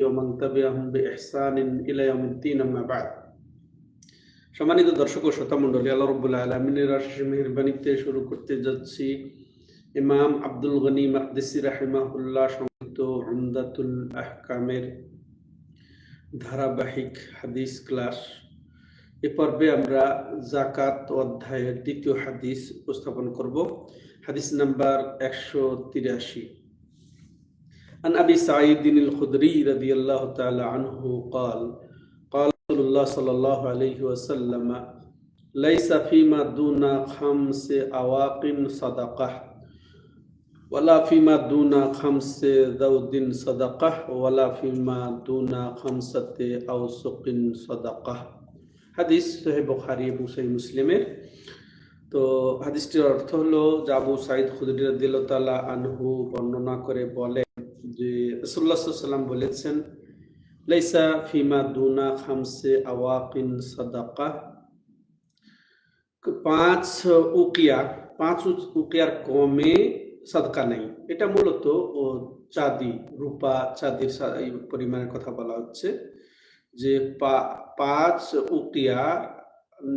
ومن تبعهم بإحسان إلى يوم الدين أما بعد সম্মানিত দর্শক ও শ্রোতা মন্ডলী আল্লাহ রব্বুল্লাহ আলমিনের আশিস মেহরবানিতে শুরু করতে যাচ্ছি ইমাম আব্দুল গনি মাকদিসি রাহিমাহুল্লাহ সংযুক্ত উমদাতুল আহকামের ধারাবাহিক হাদিস ক্লাস এ পর্বে আমরা জাকাত অধ্যায়ের দ্বিতীয় হাদিস উপস্থাপন করব হাদিস নাম্বার একশো তিরাশি عن أبي سعيد الخدري رضي الله تعالى عنه قال قال رسول الله صلى الله عليه وسلم ليس فيما دون خمس أواق صدقة ولا فيما دون خمس ذود صدقة ولا فيما دون خمسة أوسق صدقة হাদিস সোহেব বুখারী এবং সহি মুসলিমের তো হাদিসটির অর্থ হলো জাবু সাইদ খুদরি রাদিয়াল্লাহু তাআলা আনহু বর্ণনা করে বলে যে রাসূলুল্লাহ সাল্লাম বলেছেন, লাইসা ফিমা দুনা খামসে আওয়াকিন সাদাকা। পাঁচ উকিয়া, পাঁচ উকিয়ার কমে সাদকা নেই। এটা মূলত ও চাঁদি, রূপা চাঁদির পরিমাণের কথা বলা হচ্ছে যে পাঁচ উকিয়া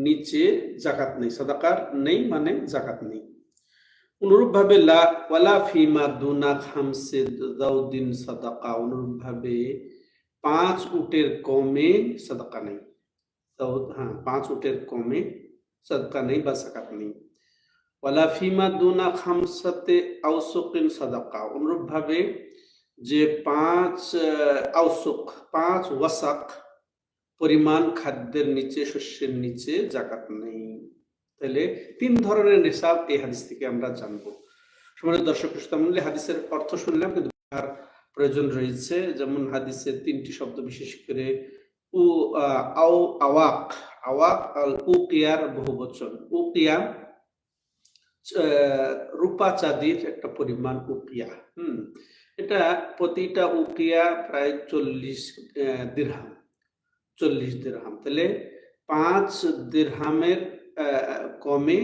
নিচে জাকাত নেই, সাদাকার নেই মানে জাকাত নেই। অনুরূপভাবে লা, ওয়ালা ফিমা দুনা খামসে দাউদ্দিন সাদাকা, অনুরূপভাবে পাঁচ উটের কমে সাদাকা নেই। হ্যাঁ পাঁচ উটের কমে সাদকা নেই বা সাকাত নেই। ওয়ালা ফিমা দুনা খামসাতে আউসুকিন সাদাকা, অনুরূপভাবে যে পাঁচ আউসুক, পাঁচ ওয়াসাক পরিমাণ খাদ্যের নিচে, শস্যের নিচে জাকাত নেই। তাহলে তিন ধরনের নেশাব এই হাদিস থেকে আমরা জানব। সমাজ দর্শক শ্রোতামূল্যে হাদিসের অর্থ শুনলাম, কিন্তু প্রয়োজন রয়েছে। যেমন হাদিসের তিনটি শব্দ বিশেষ করে উ আও, আওয়াক। আওয়াক, আল উকিয়ার বহু বচন উকিয়া রূপা চাঁদির একটা পরিমাণ উকিয়া হুম, এটা প্রতিটা উকিয়া প্রায় চল্লিশ দিরহাম। চল্লিশ দিরহাম। তাহলে পাঁচ দিরহামের কমে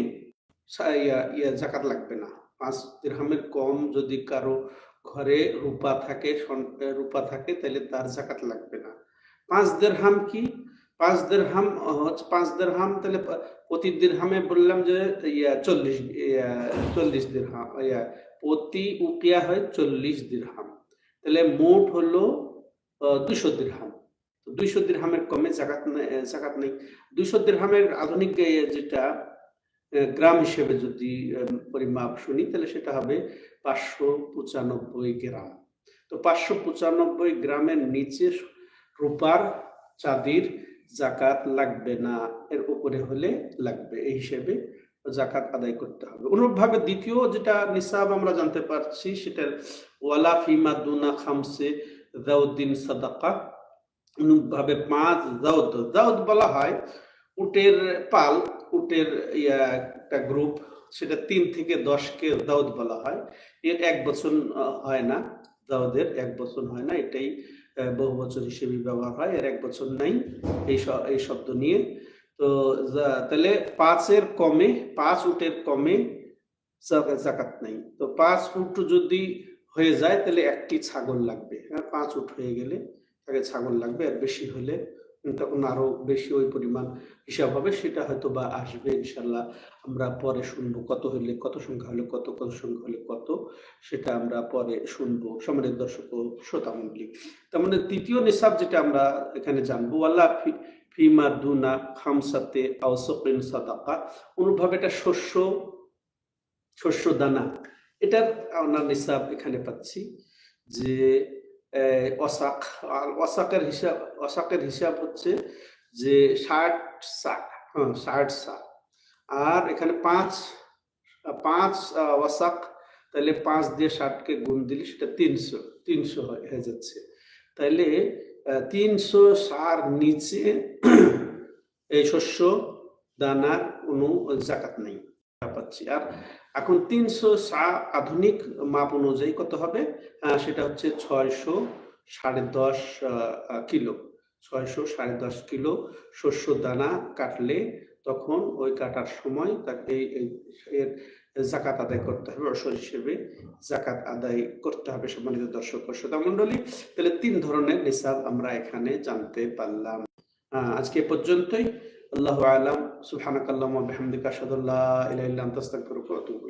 জাকাত লাগবে না। পাঁচ দিরহামের কম যদি কারও ঘরে রূপা থাকে রূপা থাকে তাহলে তার জাকাত লাগবে না। পাঁচ দিরহাম কি? পাঁচ দিরহাম আহ, হচ্ছে পাঁচ দেড়হাম তাহলে প্রতি দিরহামে বললাম যে ইয়া চল্লিশ চল্লিশ দিরহাম ইয়া প্রতি উকিয়া হয় চল্লিশ দিরহাম। তাহলে মোট হলো দুশো দিরহাম। দুইশো দিরহামের কমে জাকাত জাকাত নেই। দুইশো দিরহামের আধুনিক যেটা গ্রাম হিসেবে যদি পরিমাপ শুনি, তাহলে সেটা হবে পাঁচশো পঁচানব্বই গ্রাম। তো পাঁচশো পঁচানব্বই গ্রামের নিচে রূপার চাঁদির জাকাত লাগবে না, এর উপরে হলে লাগবে, এই হিসেবে জাকাত আদায় করতে হবে। অনুরূপভাবে দ্বিতীয় যেটা নিসাব আমরা জানতে পারছি সেটা ওয়ালা ফিমা দুনা খামসে দাউদ্দিন সাদাকা অনুরূপভাবে পাঁচ দাউদ দাউদ বলা হয়, উটের পাল, উটের ইয়া একটা গ্রুপ, সেটা তিন থেকে দশকে দাউদ বলা হয়। এর এক বছর হয় না দাউদের এক বছর হয় না, এটাই বহু বছর হিসেবে ব্যবহার হয়, এর এক বছর নাই এই এই শব্দ নিয়ে। তো তাহলে পাঁচের কমে, পাঁচ উটের কমে জাকা- জাকাত নেই। তো পাঁচ উট যদি হয়ে যায়, তাহলে একটি ছাগল লাগবে হ্যাঁ পাঁচ উট হয়ে গেলে। তাকে ছাগল লাগবে, আর বেশি হলে তখন আরও বেশি ওই পরিমাণ হিসাব হবে, সেটা হয়তো বা আসবে, ইনশাল্লাহ আমরা পরে শুনব কত হলে কত সংখ্যা হলে কত কত সংখ্যা হলে কত, সেটা আমরা পরে শুনব সমানের দর্শক ও শ্রোতা মন্ডলী তার মানে তৃতীয় নিসাব যেটা আমরা এখানে জানব আল্লাহ ফিমা দুনা খামসাতে আওসকিন সাদাকা, অনুভাবে এটা শস্য শস্য দানা। এটার আমরা নিসাব এখানে পাচ্ছি যে অসাক আর অসাকের হিসাব অসাকের হিসাব হচ্ছে যে ষাট সাক হ্যাঁ ষাট সাক আর এখানে পাঁচ পাঁচ অসাক তাহলে পাঁচ দিয়ে ষাটকে গুণ দিলে সেটা তিনশো তিনশো হয়ে যাচ্ছে। আহ, তিনশো সার নিচে এই শস্য দানার কোনো জাকাত নেই। পাচ্ছি। আর এখন তিনশো সা আধুনিক মাপ অনুযায়ী কত হবে? সেটা হচ্ছে ছয়শো সাড়ে দশ কিলো। ছয়শো সাড়ে দশ কিলো শস্য দানা কাটলে তখন ওই কাটার সময় তাকে এর জাকাত আদায় করতে হবে অসর হিসেবে জাকাত আদায় করতে হবে সম্মানিত দর্শক শ্রোতা মণ্ডলী। তাহলে তিন ধরনের নিসাব আমরা এখানে জানতে পারলাম। আজকে পর্যন্তই। আল্লাহ আলাম সুবহানাকাল্লাহুম্মা ওয়া বিহামদিকা আশহাদু তস্তাক ইলাহা